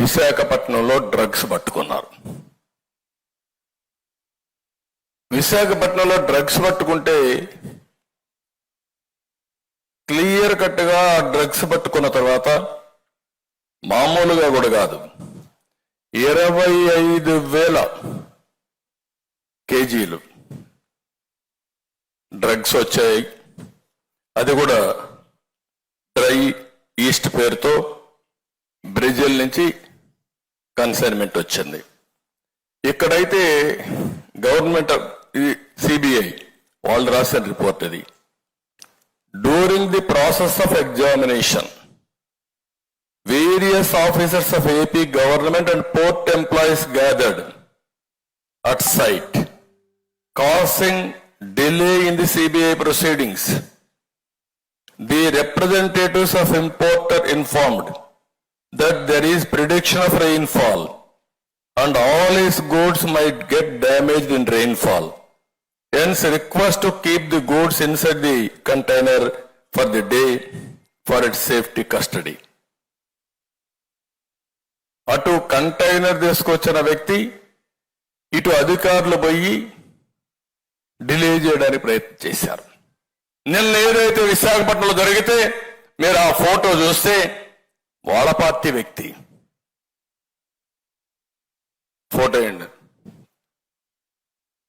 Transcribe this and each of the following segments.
విశాఖపట్నంలో డ్రగ్స్ పట్టుకున్నారు. విశాఖపట్నంలో డ్రగ్స్ పట్టుకుంటే క్లియర్ కట్గా డ్రగ్స్ పట్టుకున్న తర్వాత మామూలుగా కూడా కాదు. ఇరవై ఐదు వేల కేజీలు డ్రగ్స్ వచ్చాయి. అది కూడా డ్రై ఈస్ట్ పేరుతో బ్రెజిల్ నుంచి కన్సైన్మెంట్ వచ్చింది ఇక్కడైతే గవర్నమెంట్ సిబిఐ వాళ్ళు రాసిన రిపోర్ట్ ఇది during the process of examination various officers of AP government and port employees gathered at site causing delay in the CBI proceedings. The representatives of importer informed that there is prediction of rainfall and all his goods might get damaged in rainfall. Hence request to keep the goods inside the container for the day for its safety custody. అటు container తీసుకొచ్చిన వ్యక్తి ఇటు అధికారులు పోయి delay చేయడానికి ప్రయత్నం చేశారు నిన్న ఏదైతే విశాఖపట్నంలో జరిగితే మీరు ఆ ఫోటో చూస్తే వాళ్ళ వ్యక్తి. ఫోటో ఏంటి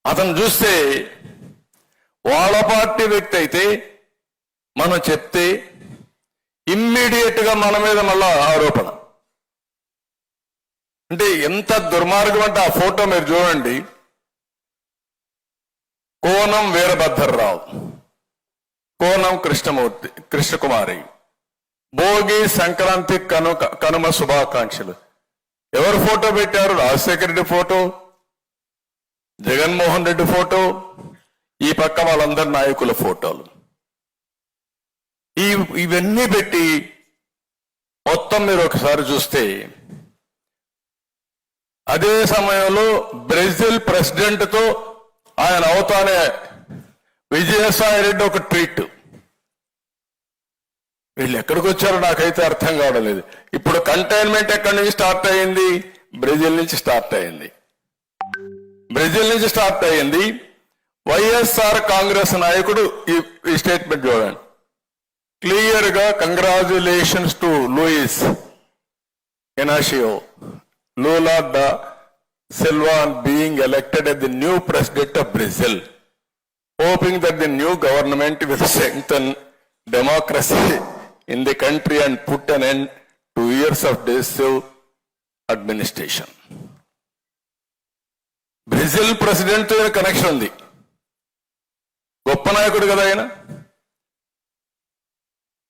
అతను చూస్తే వాళ్ళ వ్యక్తి అయితే మనం చెప్తే ఇమ్మీడియట్గా మన మీద మళ్ళా ఆరోపణ. అంటే ఎంత దుర్మార్గం అంటే ఆ ఫోటో మీరు చూడండి. కోనం వీరభద్రరావు. కోనం కృష్ణమూర్తి కృష్ణకుమారి. భోగి సంక్రాంతి కను కనుమ శుభాకాంక్షలు. ఎవరు ఫోటో పెట్టారు? రాజశేఖర రెడ్డి ఫోటో జగన్మోహన్ రెడ్డి ఫోటో ఈ పక్క వాళ్ళందరి నాయకుల ఫోటోలు. ఈ ఇవన్నీ పెట్టి మొత్తం మీరు ఒకసారి చూస్తే అదే సమయంలో బ్రెజిల్ ప్రెసిడెంట్తో ఆయన అవుతానే విజయసాయి రెడ్డి ఒక ట్వీట్. వీళ్ళు ఎక్కడికి వచ్చారో నాకైతే అర్థం కావడం లేదు. ఇప్పుడు కంటైన్మెంట్ ఎక్కడి నుంచి స్టార్ట్ అయ్యింది? బ్రెజిల్ నుంచి స్టార్ట్ అయ్యింది. బ్రెజిల్ నుంచి స్టార్ట్ అయ్యింది. వైఎస్ఆర్ కాంగ్రెస్ నాయకుడు ఈ స్టేట్మెంట్ చూడండి. క్లియర్గా congratulations to Luiz Inacio Lula da Silva on being elected at the new president of Brazil hoping that the new government will strengthen democracy. In the country and put an end to years of decisive administration. Brazil ప్రెసిడెంట్తో connection ఉంది. గొప్ప నాయకుడు కదా ఆయన.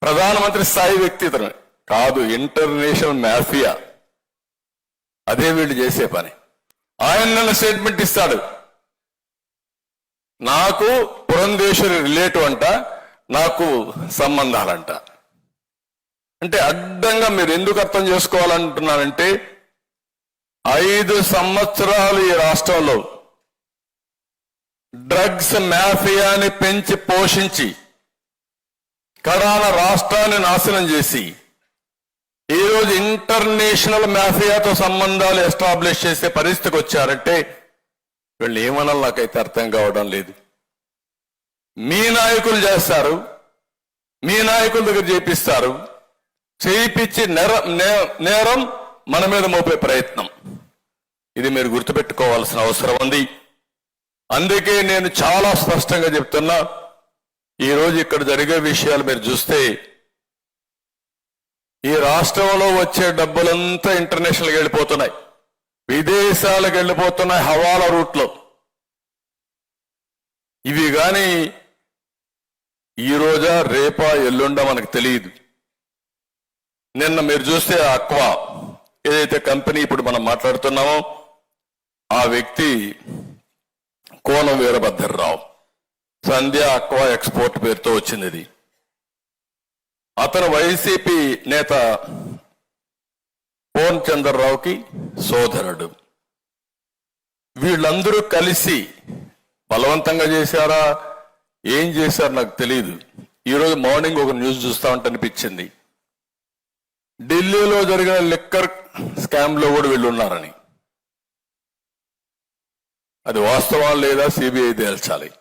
ప్రధానమంత్రి స్థాయి వ్యక్తి ఇతను. కాదు ఇంటర్నేషనల్ మాఫియా అదే వీళ్ళు చేసే పని. ఆయన నన్ను స్టేట్మెంట్ ఇస్తాడు. నాకు పురంధేశ్వరి రిలేటివ్ అంట నాకు సంబంధాలంట. అంటే అడ్డంగా మీరు ఎందుకు అర్థం చేసుకోవాలంటున్నానంటే ఐదు సంవత్సరాలు ఈ రాష్ట్రంలో డ్రగ్స్ మాఫియాని పెంచి పోషించి కడాన రాష్ట్రాన్ని నాశనం చేసి ఈరోజు రోజు ఇంటర్నేషనల్ మాఫియాతో సంబంధాలు ఎస్టాబ్లిష్ చేసే పరిస్థితికి వచ్చారంటే వీళ్ళు ఏమనాలి నాకైతే అర్థం కావడం లేదు. మీ నాయకులు చేస్తారు మీ నాయకుల దగ్గర చేపిస్తారు చేయిపించి నేరం నే- నేరం మన మీద మోపే ప్రయత్నం. ఇది మీరు గుర్తుపెట్టుకోవాల్సిన అవసరం ఉంది. అందుకే నేను చాలా స్పష్టంగా చెప్తున్నా ఈరోజు ఇక్కడ జరిగే విషయాలు మీరు చూస్తే ఈ రాష్ట్రంలో వచ్చే డబ్బులంతా ఇంటర్నేషనల్కి వెళ్ళిపోతున్నాయి. విదేశాలకు వెళ్ళిపోతున్నాయి హవాలా రూట్లో. ఇవి కానీ ఈ రోజా రేపా ఎల్లుండా మనకు తెలియదు. నిన్న మీరు చూస్తే అక్వా ఏదైతే కంపెనీ ఇప్పుడు మనం మాట్లాడుతున్నామో ఆ వ్యక్తి కోనం వీరభద్రరావు. సంధ్య అక్వా ఎక్స్పోర్ట్ పేరుతో వచ్చింది ఇది అతను వైసీపీ నేత పోన్ చంద్రరావుకి సోదరుడు. వీళ్ళందరూ కలిసి బలవంతంగా చేశారా? ఏం చేశారు నాకు తెలియదు ఈరోజు మార్నింగ్ ఒక న్యూస్ చూస్తా ఉంటే అనిపించింది. ఢిల్లీలో జరిగిన లిక్కర్ స్కామ్లో కూడా వీళ్ళున్నారని. అది వాస్తవం లేదా సిబిఐ తేల్చాలి.